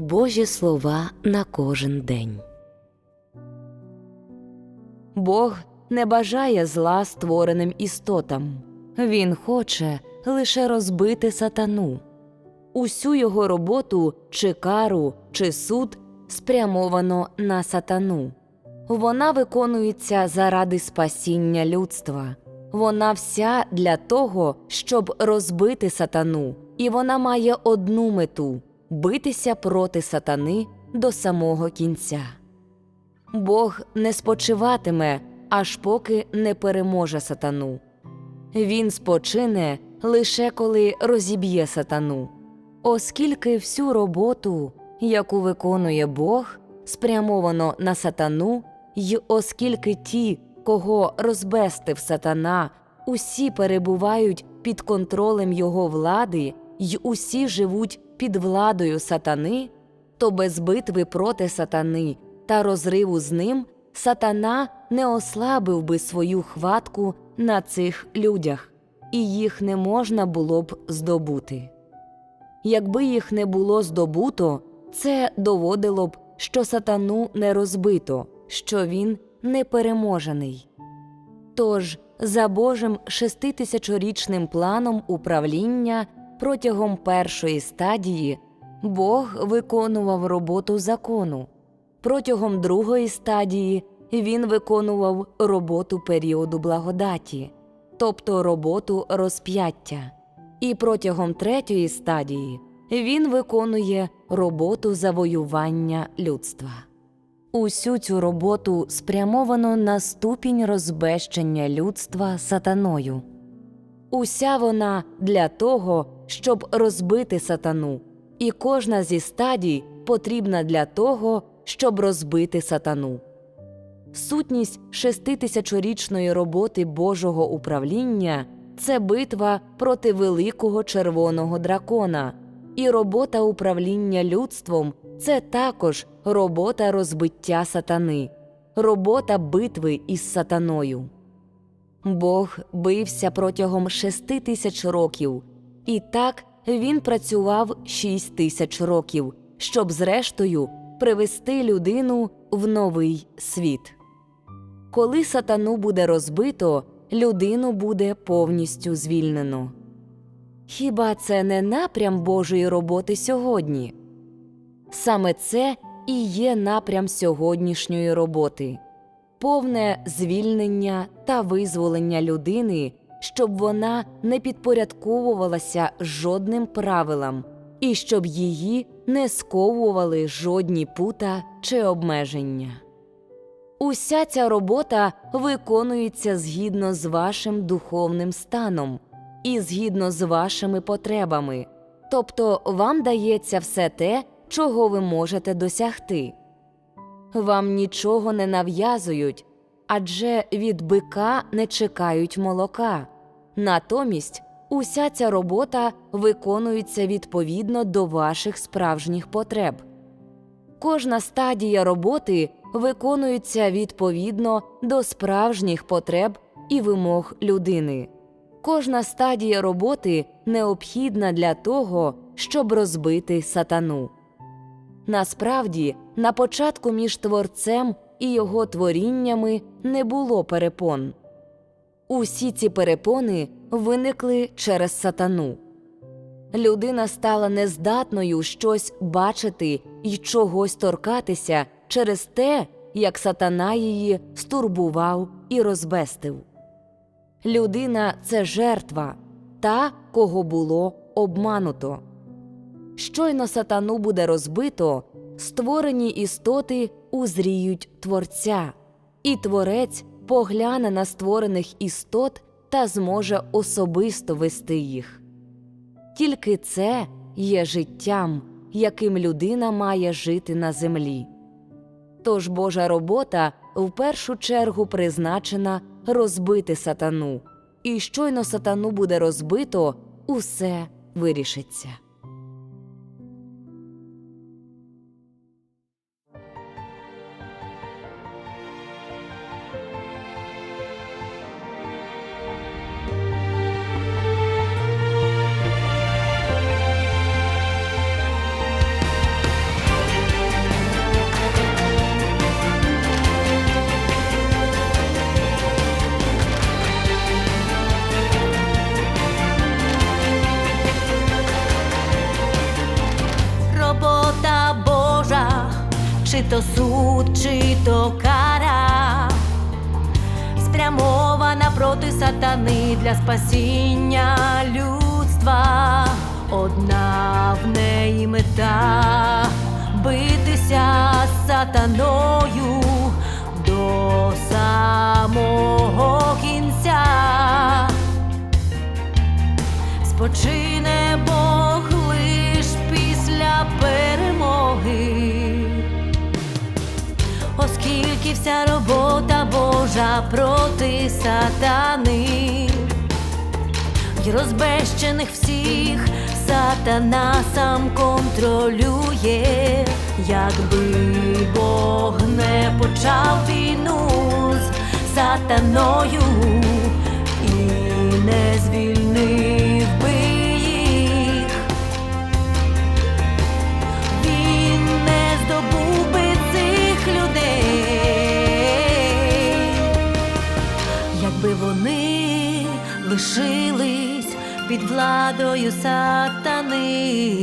Божі слова на кожен день. Бог не бажає зла створеним істотам. Він хоче лише розбити сатану. Усю його роботу, чи кару, чи суд спрямовано на сатану. Вона виконується заради спасіння людства. Вона вся для того, щоб розбити сатану, і вона має одну мету битися проти сатани до самого кінця. Бог не спочиватиме, аж поки не переможе сатану. Він спочине лише коли розіб'є сатану, оскільки всю роботу, яку виконує Бог, спрямовано на сатану, й оскільки ті, кого розбестив сатана, усі перебувають під контролем його влади, й усі живуть під владою сатани, то без битви проти сатани та розриву з ним сатана не ослабив би свою хватку на цих людях, і їх не можна було б здобути. Якби їх не було здобуто, це доводило б, що сатану не розбито, що він непереможений. Тож, за Божим шеститисячорічним планом управління протягом першої стадії Бог виконував роботу закону, протягом другої стадії він виконував роботу періоду благодаті, тобто роботу розп'яття, і протягом третьої стадії він виконує роботу завоювання людства. Усю цю роботу спрямовано на ступінь розбещення людства сатаною. Уся вона для того, щоб розбити сатану, і кожна зі стадій потрібна для того, щоб розбити сатану. Сутність шеститисячорічної роботи Божого управління це битва проти великого червоного дракона, і робота управління людством це також робота розбиття сатани, робота битви із сатаною. Бог бився протягом шести тисяч років, і так він працював шість тисяч років, щоб зрештою привести людину в новий світ. Коли сатану буде розбито, людину буде повністю звільнено. Хіба це не напрям Божої роботи сьогодні? Саме це і є напрям сьогоднішньої роботи повне звільнення та визволення людини, щоб вона не підпорядковувалася жодним правилам і щоб її не сковували жодні пута чи обмеження. Уся ця робота виконується згідно з вашим духовним станом і згідно з вашими потребами, тобто вам дається все те, чого ви можете досягти. Вам нічого не нав'язують, адже від бика не чекають молока. Натомість уся ця робота виконується відповідно до ваших справжніх потреб. Кожна стадія роботи виконується відповідно до справжніх потреб і вимог людини. Кожна стадія роботи необхідна для того, щоб розбити сатану. Насправді, на початку між творцем і його творіннями не було перепон. Усі ці перепони виникли через сатану. Людина стала нездатною щось бачити і чогось торкатися через те, як сатана її стурбував і розбестив. Людина це жертва, та, кого було обмануто. Щойно сатану буде розбито, створені істоти узріють Творця, і Творець погляне на створених істот та зможе особисто вести їх. Тільки це є життям, яким людина має жити на землі. Тож Божа робота в першу чергу призначена розбити сатану, і щойно сатану буде розбито, усе вирішиться. То суд, чи то кара, спрямована проти сатани для спасіння людства. Одна в неї мета битися з сатаною до самого кінця. Спочине вся робота Божа проти сатани, й розбещених всіх сатана сам контролює, якби Бог не почав війну з сатаною і не звільнив лишились під владою сатани,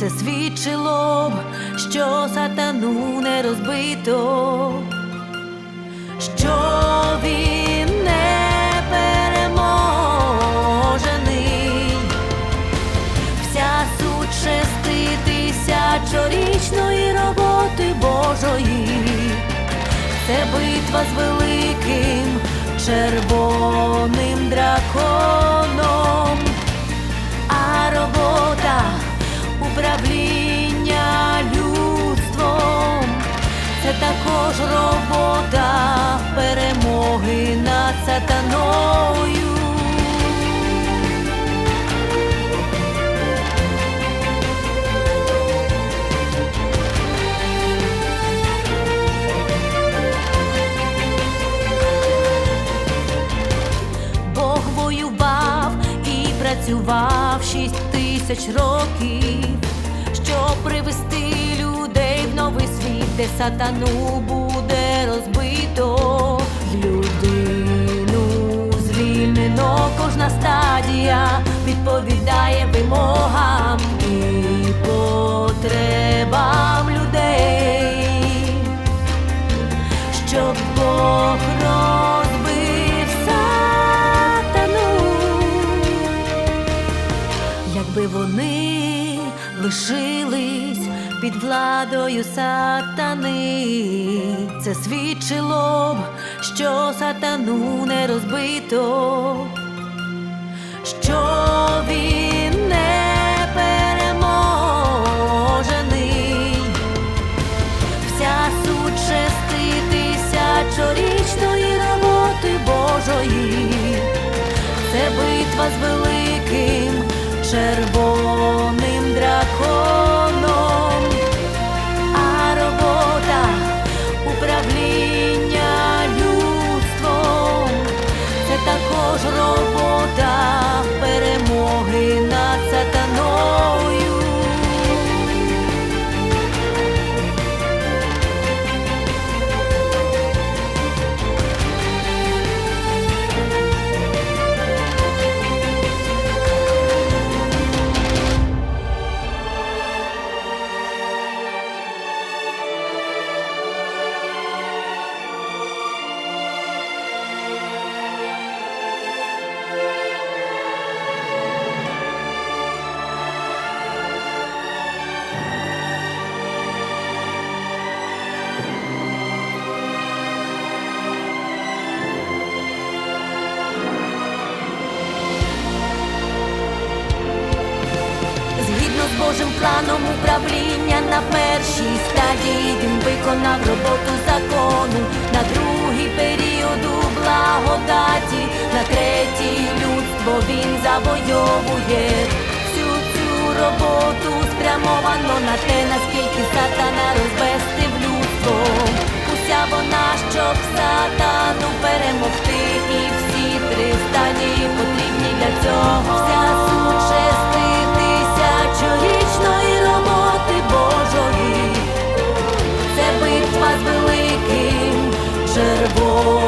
це свідчило б, що сатану не розбито, що він не переможений. Вся суть шести тисячорічної роботи Божої. Це битва з великим червоним драконом, а робота управління людством. Це також робота перемоги над сатаною. Працював шість тисяч років, щоб привести людей в новий світ, де сатану буде розбито, людину звільнено, кожна стадія відповідає вимогам. І потребам лишились під владою сатани, це свідчило б, що сатану не розбито, що він не переможений. Вся суть шести тисячорічної роботи Божої, це битва з Божим планом управління на першій стадії він виконав роботу закону, на другий періоду благодаті, на третій людство він завойовує. Всю цю роботу спрямовано на те, наскільки сатана розбестив людство. Уся вона, щоб сатану перемогти, і всі три стадії потрібні для цього. Божої.